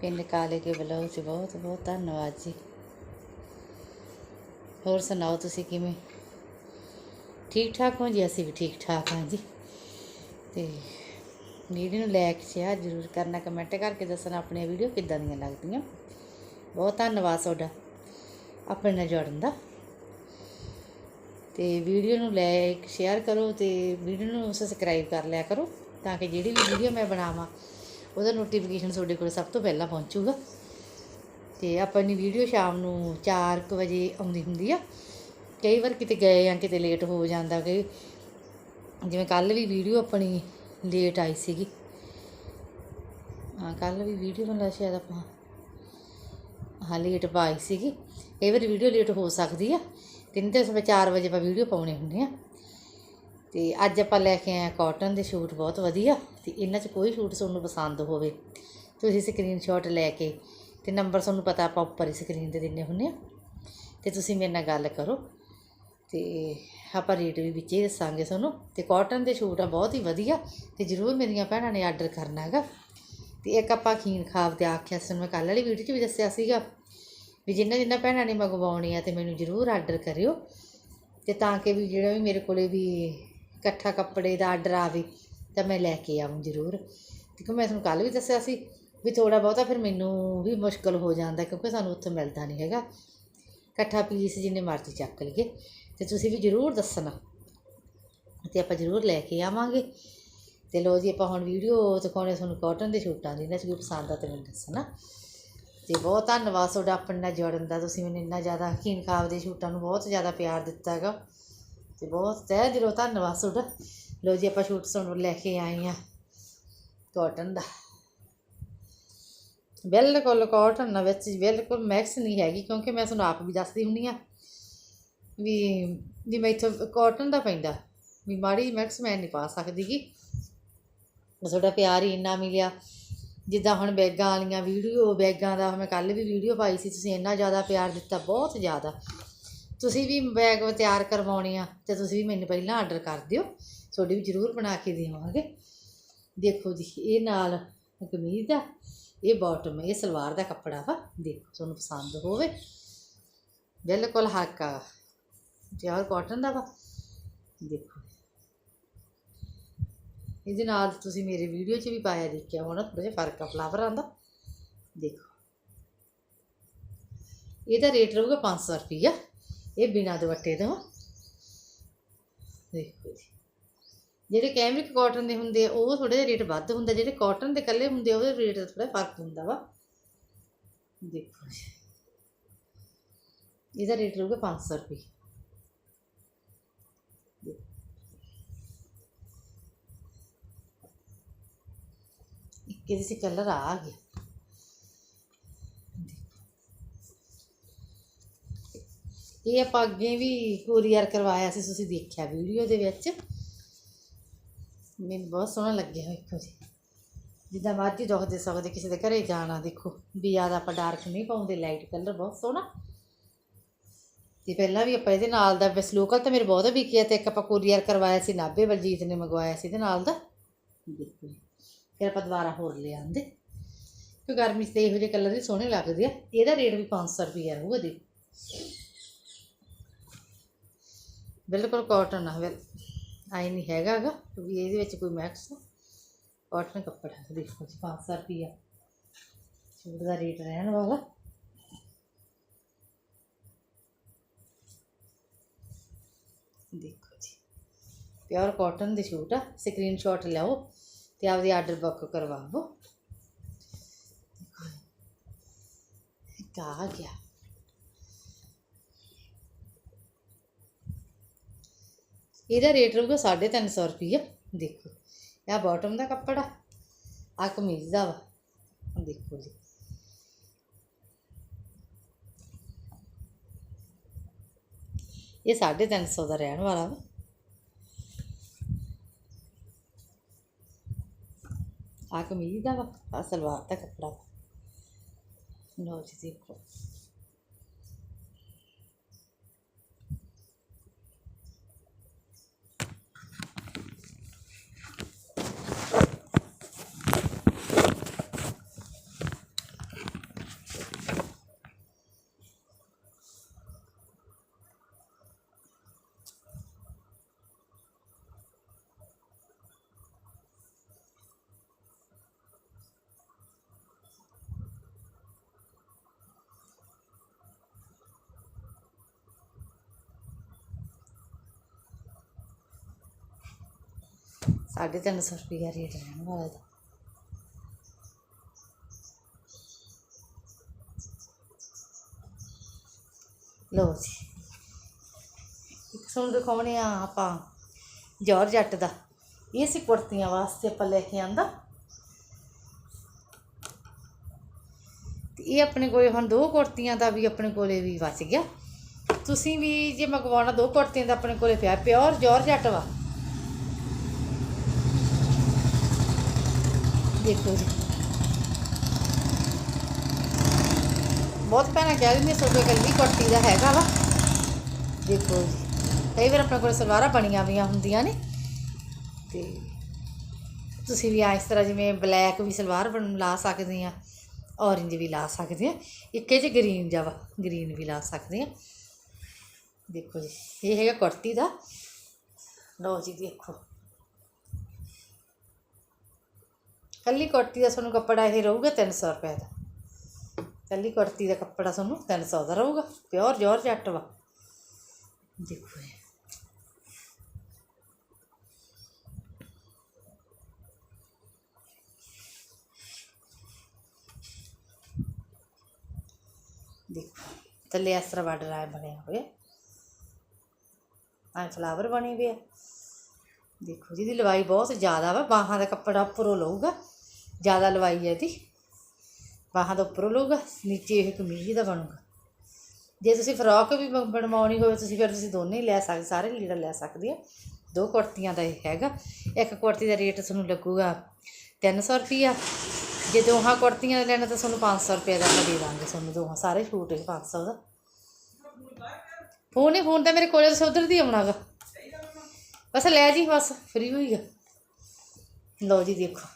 ਪਿੰਡ ਕਾਲੇ ਕੇ ਬਲੌਗ 'ਚ ਬਹੁਤ ਬਹੁਤ ਧੰਨਵਾਦ ਜੀ। ਹੋਰ ਸੁਣਾਓ ਤੁਸੀਂ ਕਿਵੇਂ? ਠੀਕ ਠਾਕ ਹੋ ਜੀ? ਅਸੀਂ ਵੀ ਠੀਕ ਠਾਕ ਹਾਂ ਜੀ। ਤੇ ਵੀਡੀਓ ਨੂੰ ਲਾਇਕ ਸ਼ੇਅਰ ਜ਼ਰੂਰ ਕਰਨਾ ਕਮੈਂਟ ਕਰਕੇ ਦੱਸਣਾ ਆਪਣੀਆਂ ਵੀਡੀਓ ਕਿੱਦਾਂ ਦੀਆਂ ਲੱਗਦੀਆਂ। ਬਹੁਤ ਧੰਨਵਾਦ ਤੁਹਾਡਾ, ਆਪਣੇ ਨਾਲ ਜੁੜਨ ਦਾ। ਤੇ ਵੀਡੀਓ ਨੂੰ ਲਾਇਕ ਸ਼ੇਅਰ ਕਰੋ ਤੇ ਵੀਡੀਓ ਨੂੰ ਸਬਸਕ੍ਰਾਈਬ ਕਰ ਲਿਆ ਕਰੋ ਤਾਂ ਕਿ ਜਿਹੜੀ ਵੀ ਵੀਡੀਓ ਮੈਂ ਬਣਾਵਾਂ ਉਹਦਾ ਨੋਟੀਫਿਕੇਸ਼ਨ ਤੁਹਾਡੇ ਕੋਲ ਸਭ ਤੋਂ ਪਹਿਲਾਂ ਪਹੁੰਚੂਗਾ। ਤੇ ਆਪਣੀ ਵੀਡੀਓ ਸ਼ਾਮ ਨੂੰ 4 ਵਜੇ ਆਉਂਦੀ ਹੁੰਦੀ ਆ। ਕਈ ਵਾਰ ਕਿਤੇ ਗਏ ਜਾਂ ਕਿਤੇ ਲੇਟ ਹੋ ਜਾਂਦਾ ਕਿ ਜਿਵੇਂ ਕੱਲ ਵੀ ਵੀਡੀਓ ਆਪਣੀ ਲੇਟ ਆਈ ਸੀਗੀ। ਹਾਂ ਕੱਲ ਵੀ ਵੀਡੀਓ ਮਤਲਬ ਸ਼ਾਇਦ ਆਪਾਂ ਹਾਂ ਲੇਟ ਪਾਈ ਸੀਗੀ। ਕਈ ਵਾਰ ਵੀਡੀਓ ਲੇਟ ਹੋ ਸਕਦੀ ਆ। ਤਿੰਨ ਤੇ ਸਵੇਰ 4 ਵਜੇ ਆਪਾਂ ਵੀਡੀਓ ਪਾਉਣੀ ਹੁੰਦੇ ਆ। ਤੇ ਅੱਜ ਆਪਾਂ ਲੈ ਕੇ ਆਏ ਆ ਕਾਟਨ ਦੇ ਸ਼ੂਟ, ਬਹੁਤ ਵਧੀਆ। ਤੇ ਇਹਨਾਂ 'ਚ ਕੋਈ ਸ਼ੂਟ ਤੁਹਾਨੂੰ ਪਸੰਦ ਹੋਵੇ, ਤੁਸੀਂ ਸਕਰੀਨਸ਼ਾਟ ਲੈ ਕੇ ਤੇ ਨੰਬਰ ਤੁਹਾਨੂੰ ਪਤਾ ਆਪਾਂ ਉੱਪਰ ਹੀ ਸਕਰੀਨ ਤੇ ਦਿੰਨੇ ਹੁੰਨੇ ਆ। ਤੇ ਤੁਸੀਂ ਮੇਰੇ ਨਾਲ ਗੱਲ ਕਰੋ ਤੇ ਆਪਾਂ ਰੇਟ ਵੀ ਵਿੱਚ ਹੀ ਦੱਸਾਂਗੇ ਤੁਹਾਨੂੰ। ਤੇ ਕਾਟਨ ਦੇ ਸ਼ੂਟ ਆ, ਬਹੁਤ ਹੀ ਵਧੀਆ। ਤੇ ਜਰੂਰ ਮੇਰੀਆਂ ਭੈਣਾਂ ਨੇ ਆਰਡਰ ਕਰਨਾ ਹੈਗਾ। ਤੇ ਇੱਕ ਆਪਾਂ ਖੀਨ ਖਾਬ ਤੇ ਆਖਿਆ ਸੀ ਮੈਂ ਕੱਲ੍ਹ ਵਾਲੀ ਵੀਡੀਓ 'ਚ ਵੀ ਦੱਸਿਆ ਸੀਗਾ ਵੀ ਜਿੰਨਾ ਜਿੰਨਾ ਭੈਣਾਂ ਨੇ ਮੰਗਵਾਉਣੀ ਆ ਤੇ ਮੈਨੂੰ ਜਰੂਰ ਆਰਡਰ ਕਰਿਓ। ਤੇ ਤਾਂ ਕਿ ਵੀ ਜਿਹੜਾ ਵੀ ਮੇਰੇ ਕੋਲੇ ਵੀ ਇਕੱਠਾ ਕੱਪੜੇ ਦਾ ਆਰਡਰ ਆਵੇ ਤਾਂ ਮੈਂ ਲੈ ਕੇ ਆਵਾਂ ਜਰੂਰ। ਕਿਉਂਕਿ ਮੈਂ ਤੁਹਾਨੂੰ ਕੱਲ ਵੀ ਦੱਸਿਆ ਸੀ ਵੀ ਥੋੜਾ ਬਹੁਤਾ ਫਿਰ ਮੈਨੂੰ ਵੀ ਮੁਸ਼ਕਲ ਹੋ ਜਾਂਦਾ ਕਿਉਂਕਿ ਸਾਨੂੰ ਉੱਥੇ ਮਿਲਦਾ ਨਹੀਂ ਹੈਗਾ। ਇਕੱਠਾ ਪੀਸ ਜਿੰਨੇ ਮਰਜ਼ੀ ਚੱਕ ਲਈਏ। ਤੇ ਤੁਸੀਂ ਵੀ ਜਰੂਰ ਦੱਸਣਾ। ਤੇ ਆਪਾਂ ਜਰੂਰ ਲੈ ਕੇ ਆਵਾਂਗੇ। ਤੇ ਲੋ ਜੀ, ਆਪਾਂ ਹੁਣ ਵੀਡੀਓ ਦਿਖਾਉਣੇ ਤੁਹਾਨੂੰ ਕਾਟਨ ਦੇ ਸੂਟਾਂ ਦੀ। ਇਹਨਾਂ 'ਚ ਕੋਈ ਪਸੰਦ ਆ ਤੇ ਮੈਨੂੰ ਦੱਸਣਾ। ਤੇ ਬਹੁਤ ਧੰਨਵਾਦ ਤੁਹਾਡਾ ਆਪਣੇ ਨਾਲ ਜੁੜਨ ਦਾ। ਤੁਸੀਂ ਮੈਨੂੰ ਇੰਨਾ ਜ਼ਿਆਦਾ ਹਕੀਮ ਖਾਬ ਦੇ ਸੂਟਾਂ ਨੂੰ ਬਹੁਤ ਜ਼ਿਆਦਾ ਪਿਆਰ ਦਿੱਤਾ ਹੈਗਾ। ਤੇ ਬਹੁਤ ਤਹਿ ਦਿਲੋਂ ਧੰਨਵਾਦ ਤੁਹਾਡਾ। ਲੋ ਜੀ ਆਪਾਂ ਸੂਟ ਤੁਹਾਨੂੰ ਲੈ ਕੇ ਆਏ ਆ ਕਾਟਨ ਦਾ। ਬਿਲਕੁਲ ਕਾਟਨ ਨਾ ਵਿੱਚ ਬਿਲਕੁਲ ਮੈਕਸ ਨਹੀਂ ਹੈਗੀ ਕਿਉਂਕਿ ਮੈਂ ਤੁਹਾਨੂੰ ਆਪ ਵੀ ਦੱਸਦੀ ਹੁੰਨੀ ਆ ਵੀ ਵੀ ਮੈਂ ਇੱਥੋਂ ਕਾਟਨ ਦਾ ਪੈਂਦਾ ਵੀ ਮਾੜੀ ਮੈਕਸ ਮੈਂ ਨਹੀਂ ਪਾ ਸਕਦੀ ਗੀ। ਤੁਹਾਡਾ ਪਿਆਰ ਹੀ ਇੰਨਾ ਮਿਲਿਆ। ਜਿੱਦਾਂ ਹੁਣ ਬੈਗਾਂ ਵਾਲੀਆਂ ਵੀਡੀਓ ਬੈਗਾਂ ਦਾ ਮੈਂ ਕੱਲ ਵੀ ਵੀਡੀਓ ਪਾਈ ਸੀ, ਤੁਸੀਂ ਇੰਨਾ ਜ਼ਿਆਦਾ ਪਿਆਰ ਦਿੱਤਾ, ਬਹੁਤ ਜ਼ਿਆਦਾ। ਤੁਸੀਂ ਵੀ ਬੈਗ ਤਿਆਰ ਕਰਵਾਉਣੇ ਆ ਤੇ ਤੁਸੀਂ ਵੀ ਮੈਨੂੰ ਪਹਿਲਾਂ ਆਰਡਰ ਕਰ ਦਿਓ। ਤੁਹਾਡੀ ਵੀ ਜ਼ਰੂਰ ਬਣਾ ਕੇ ਦੇਵਾਂਗੇ। ਦੇਖੋ ਜੀ, ਇਹ ਨਾਲ ਕਮੀਜ਼ ਦਾ ਇਹ ਬਾਟਮ ਇਹ ਸਲਵਾਰ ਦਾ ਕੱਪੜਾ ਵਾ। ਦੇਖੋ, ਤੁਹਾਨੂੰ ਪਸੰਦ ਹੋਵੇ। ਬਿਲਕੁਲ ਹੱਕਾ ਪਿਓਰ ਕਾਟਨ ਦਾ ਵਾ। ਦੇਖੋ। ਇਹਦੇ ਨਾਲ ਤੁਸੀਂ ਮੇਰੇ ਵੀਡੀਓ 'ਚ ਵੀ ਪਾਇਆ ਦੇਖਿਆ ਹੋਣਾ ਥੋੜਾ ਜਿਹਾ ਫ਼ਰਕ ਆ ਫਲਾਵਰਾਂ ਦਾ ਦੇਖੋ। ਇਹਦਾ ਰੇਟ ਰਹੂਗਾ 500 ਰੁਪਈਆ। ਇਹ ਬਿਨਾਂ ਦੁਪੱਟੇ ਤੋਂ ਦੇਖੋ ਜੀ। ਜਿਹੜੇ ਕੈਮਰਿਕ ਕਾਟਨ ਦੇ ਹੁੰਦੇ ਆ, ਉਹ ਥੋੜਾ ਜਿਹਾ ਰੇਟ ਵੱਧ ਹੁੰਦਾ ਜਿਹੜੇ ਕਾਟਨ ਦੇ ਕੱਲੇ ਹੁੰਦੇ ਆ, ਉਹਦੇ ਰੇਟ ਦਾ ਥੋੜਾ ਫ਼ਰਕ ਹੁੰਦਾ ਵਾ। ਦੇਖੋ ਜੀ। ਇਹਦਾ ਰੇਟ ਰਹੂਗਾ 500 ਰੁਪਏ। ਇੱਕ ਇਹਦੇ 'ਚ ਕਲਰ ਆ ਗਿਆ। ਇਹ ਆਪਾਂ ਅੱਗੇ ਵੀ ਕੋਰੀਅਰ ਕਰਵਾਇਆ ਸੀ, ਤੁਸੀਂ ਦੇਖਿਆ ਵੀਡੀਓ ਦੇ ਵਿੱਚ। ਮੈਨੂੰ ਬਹੁਤ ਸੋਹਣਾ ਲੱਗਿਆ ਵੇਖੋ ਜੀ। ਜਿੱਦਾਂ ਮਰਜ਼ੀ ਦੁੱਖ ਦੇ ਸਕਦੇ ਕਿਸੇ ਦੇ ਘਰੇ ਜਾਣਾ ਦੇਖੋ। ਵੀ ਜ਼ਿਆਦਾ ਆਪਾਂ ਡਾਰਕ ਨਹੀਂ ਪਾਉਂਦੇ ਲਾਈਟ ਕਲਰ ਬਹੁਤ ਸੋਹਣਾ। ਤੇ ਪਹਿਲਾਂ ਵੀ ਆਪਾਂ ਇਹਦੇ ਨਾਲ ਦਾ ਬਸ ਲੋਕਲ ਤਾਂ ਮੇਰੇ ਬਹੁਤ ਵਿਕਿਆ ਤੇ ਇੱਕ ਆਪਾਂ ਕੋਰੀਅਰ ਕਰਵਾਇਆ ਸੀ, ਨਾਭੇ ਬਲਜੀਤ ਨੇ ਮੰਗਵਾਇਆ ਸੀ ਇਹਦੇ ਨਾਲ ਦਾ। ਦੇਖੋ ਜੀ। ਫਿਰ ਆਪਾਂ ਦੁਬਾਰਾ ਹੋਰ ਲੈ ਆਂਦੇ ਕਿਉਂ ਗਰਮੀ 'ਚ ਤੇ ਇਹੋ ਜਿਹੇ ਕਲਰ ਹੀ ਸੋਹਣੇ ਲੱਗਦੇ ਆ। ਇਹਦਾ ਰੇਟ ਵੀ 500 ਰੁਪਏ ਰਹੂਗਾ ਦੇ ਬਿਲਕੁਲ ਕਾਟਨ ਆ ਵੇ ਆਈ ਨਹੀਂ ਹੈਗਾ ਗਾ ਵੀ ਇਹਦੇ ਵਿੱਚ ਕੋਈ ਮੈਕਸ ਕਾਟਨ ਕੱਪੜਾ ਦੇਖੋ ਜੀ 500 ਰੁਪਿਆ ਸੂਟ ਦਾ ਰੇਟ ਰਹਿਣ ਵਾਲਾ। ਦੇਖੋ ਜੀ ਪਿਓਰ ਕਾਟਨ ਦੇ ਸੂਟ ਆ ਸਕਰੀਨਸ਼ਾਟ ਲਓ ਤੇ ਆਪਦੀ ਆਰਡਰ ਬੁੱਕ ਕਰਵਾਓ ਦੇਖੋ ਗਿਆ। ਇਹਦਾ ਰੇਟ ਰਹੂਗਾ 350 ਰੁਪਈਆ। ਦੇਖੋ ਇਹ ਬਾਟਮ ਦਾ ਕੱਪੜਾ ਆ ਕਮੀਜ਼ ਦਾ ਵਾ। ਦੇਖੋ ਜੀ। ਇਹ 350 ਦਾ ਰਹਿਣ ਵਾਲਾ ਵਾ। ਆ ਕਮੀਜ਼ ਦਾ ਵਾ ਆ ਸਲਵਾਰ ਦਾ ਕੱਪੜਾ ਵਾ। ਲਓ ਜੀ, ਦੇਖੋ। ਸਾਢੇ ਤਿੰਨ ਸੌ ਰੁਪਈਆ ਰੇਟ ਰਹਿਣ ਵਾਲਾ ਇਹਦਾ। ਲਓ ਜੀ। ਇੱਕ ਤੁਹਾਨੂੰ ਦਿਖਾਉਣੇ ਆ ਆਪਾਂ ਜੌਰ ਜੱਟ ਦਾ। ਇਹ ਸੀ ਕੁੜਤੀਆਂ ਵਾਸਤੇ ਆਪਾਂ ਲੈ ਕੇ ਆਂਦਾ। ਤੇ ਇਹ ਆਪਣੇ ਕੋਲੇ ਹੁਣ ਦੋ ਕੁੜਤੀਆਂ ਦਾ ਵੀ ਆਪਣੇ ਕੋਲੇ ਵੀ ਬਚ ਗਿਆ। ਤੁਸੀਂ ਵੀ ਜੇ ਮੰਗਵਾਉਣਾ ਦੋ ਕੁੜਤੀਆਂ ਦਾ ਆਪਣੇ ਕੋਲੇ ਪਿਆ, ਪਿਓਰ ਜੌਰ ਜੱਟ ਵਾ। ਦੇਖੋ ਜੀ। ਬਹੁਤ ਪਹਿਲਾਂ ਵੀ ਮੈਂ ਸੋਡੇ ਕੱਲੀ ਕੁੜਤੀ ਦਾ ਹੈਗਾ ਵਾ। ਦੇਖੋ ਜੀ, ਕਈ ਵਾਰ ਆਪਣੇ ਕੋਲ ਸਲਵਾਰਾਂ ਬਣੀਆਂ ਵੀਆਂ ਹੁੰਦੀਆਂ ਨੇ। ਤੇ ਤੁਸੀਂ ਵੀ ਆ ਇਸ ਤਰ੍ਹਾਂ ਜਿਵੇਂ ਬਲੈਕ ਵੀ ਸਲਵਾਰ ਬਣ ਲਾ ਸਕਦੇ ਆ, ਔਰੇਂਜ ਵੀ ਲਾ ਸਕਦੇ ਆ। ਇੱਕੇ ਚ ਗ੍ਰੀਨ ਜਾ ਵਾ, ਗ੍ਰੀਨ ਵੀ ਲਾ ਸਕਦੇ ਆ। ਦੇਖੋ ਜੀ, ਇਹ ਹੈਗਾ ਕੁੜਤੀ ਦਾ। ਲਓ ਜੀ, ਦੇਖੋ। ਕੱਲੀ ਕੁੜਤੀ ਦਾ ਤੁਹਾਨੂੰ ਕੱਪੜਾ ਇਹ ਰਹੂਗਾ 300 ਰੁਪਏ ਦਾ। ਕੱਲੀ ਕੁੜਤੀ ਦਾ ਕੱਪੜਾ ਤੁਹਾਨੂੰ 300 ਦਾ ਰਹੂਗਾ, ਪਿਓਰ ਜੋਰ ਜੱਟ ਵਾ। ਦੇਖੋ ਇਹ। ਦੇਖੋ, ਥੱਲੇ ਇਸ ਤਰ੍ਹਾਂ ਬਾਰਡਰ ਆਇਆ ਬਣਿਆ ਹੋਇਆ ਆ। ਫਲਾਵਰ ਬਣੇ ਹੋਏ ਆ। ਦੇਖੋ ਜਿਹਦੀ ਲਵਾਈ ਬਹੁਤ ਜ਼ਿਆਦਾ ਵਾ, ਬਾਹਾਂ ਦਾ ਕੱਪੜਾ ਉੱਪਰੋਂ ਲਊਗਾ। ਜ਼ਿਆਦਾ ਲਵਾਈ ਹੈ ਇਹਦੀ। ਬਾਹਾਂ ਦਾ ਉੱਪਰੋਂ ਲਊਗਾ, ਨੀਚੇ ਇਹ ਕਮੀਜ਼ ਦਾ ਬਣੂਗਾ। ਜੇ ਤੁਸੀਂ ਫਰੋਕ ਵੀ ਬ- ਬਣਵਾਉਣੀ ਹੋਵੇ, ਤੁਸੀਂ ਫਿਰ ਤੁਸੀਂ ਦੋਨੇ ਹੀ ਲੈ ਸਕਦੇ ਸਾਰੇ ਲੀੜਾ ਲੈ ਸਕਦੇ ਆ। ਦੋ ਕੁੜਤੀਆਂ ਦਾ ਇਹ ਹੈਗਾ। ਇੱਕ ਕੁੜਤੀ ਦਾ ਰੇਟ ਤੁਹਾਨੂੰ ਲੱਗੂਗਾ 300 ਰੁਪਈਆ। ਜੇ ਦੋਹਾਂ ਕੁੜਤੀਆਂ ਲੈਣਾ ਤਾਂ ਤੁਹਾਨੂੰ 500 ਰੁਪਏ ਦਾ ਆਪਾਂ ਦੇ ਦਾਂਗੇ ਤੁਹਾਨੂੰ ਦੋਹਾਂ। ਸਾਰੇ ਛੂਟ ਇਹ 500 ਦਾ। ਫੋਨ ਹੀ ਫੋਨ ਤਾਂ ਮੇਰੇ ਕੋਲੇ ਤੁਸੀਂ ਉਧਰ ਦੀ ਆਉਣਾਗਾ। ਬਸ ਲੈ ਜੀ, ਬਸ ਫ੍ਰੀ ਹੋਈਗਾ ਲਓ ਜੀ, ਦੇਖੋ।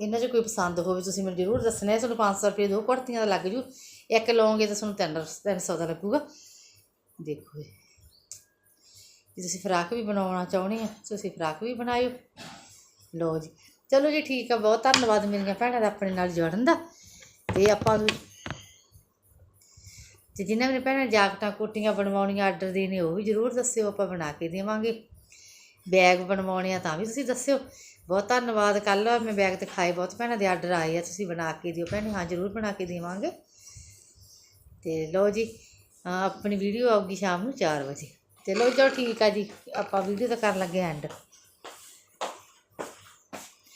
ਇਹਨਾਂ 'ਚ ਕੋਈ ਪਸੰਦ ਹੋਵੇ, ਤੁਸੀਂ ਮੈਨੂੰ ਜ਼ਰੂਰ ਦੱਸਣਾ ਹੈ। ਤੁਹਾਨੂੰ 500 ਰੁਪਏ ਦੋ ਕੁੜਤੀਆਂ ਦਾ ਲੱਗ ਜੂ। ਇੱਕ ਲਓਗੇ ਤਾਂ ਤੁਹਾਨੂੰ 3 300 ਦਾ ਲੱਗੂਗਾ। ਦੇਖੋ ਇਹ ਜੇ ਤੁਸੀਂ ਫਰਾਕ ਵੀ ਬਣਾਉਣਾ ਚਾਹੁੰਦੇ ਆ ਤੁਸੀਂ ਫਰਾਕ ਵੀ ਬਣਾਇਓ। ਲਓ ਜੀ। ਚਲੋ ਜੀ, ਠੀਕ ਆ। ਬਹੁਤ ਧੰਨਵਾਦ ਮੇਰੀਆਂ ਭੈਣਾਂ ਦਾ ਆਪਣੇ ਨਾਲ ਜੁੜਨ ਦਾ। ਤੇ ਆਪਾਂ ਨੂੰ ਤੇ ਜਿਨ੍ਹਾਂ ਮੇਰੇ ਭੈਣਾਂ ਨੇ ਜਾਕਟਾਂ, ਕੋਟੀਆਂ ਬਣਵਾਉਣੀਆਂ, ਆਰਡਰ ਦੇਣੇ, ਉਹ ਵੀ ਜ਼ਰੂਰ ਦੱਸਿਓ। ਆਪਾਂ ਬਣਾ ਕੇ ਦੇਵਾਂਗੇ। ਬੈਗ ਬਣਵਾਉਣੇ ਆ ਤਾਂ ਵੀ ਤੁਸੀਂ ਦੱਸਿਓ। ਬਹੁਤ ਧੰਨਵਾਦ ਕੱਲ ਮੈਂ ਬੈਗ ਦਿਖਾਏ ਬਹੁਤ, ਭੈਣਾਂ ਦੇ ਆਰਡਰ ਆਏ ਆ, ਤੁਸੀਂ ਬਣਾ ਕੇ ਦਿਓ ਭੈਣੇ, ਹਾਂ, ਜ਼ਰੂਰ ਬਣਾ ਕੇ ਦੇਵਾਂਗੇ। ਤੇ ਲਓ ਜੀ, ਅਹ ਆਪਣੀ ਵੀਡੀਓ ਆਊਗੀ ਸ਼ਾਮ ਨੂੰ 4 ਵਜੇ। ਚਲੋ ਚਲੋ ਠੀਕ ਆ ਜੀ, ਆਪਾਂ ਵੀਡੀਓ ਤਾਂ ਕਰਨ ਲੱਗੇ ਐਂਡ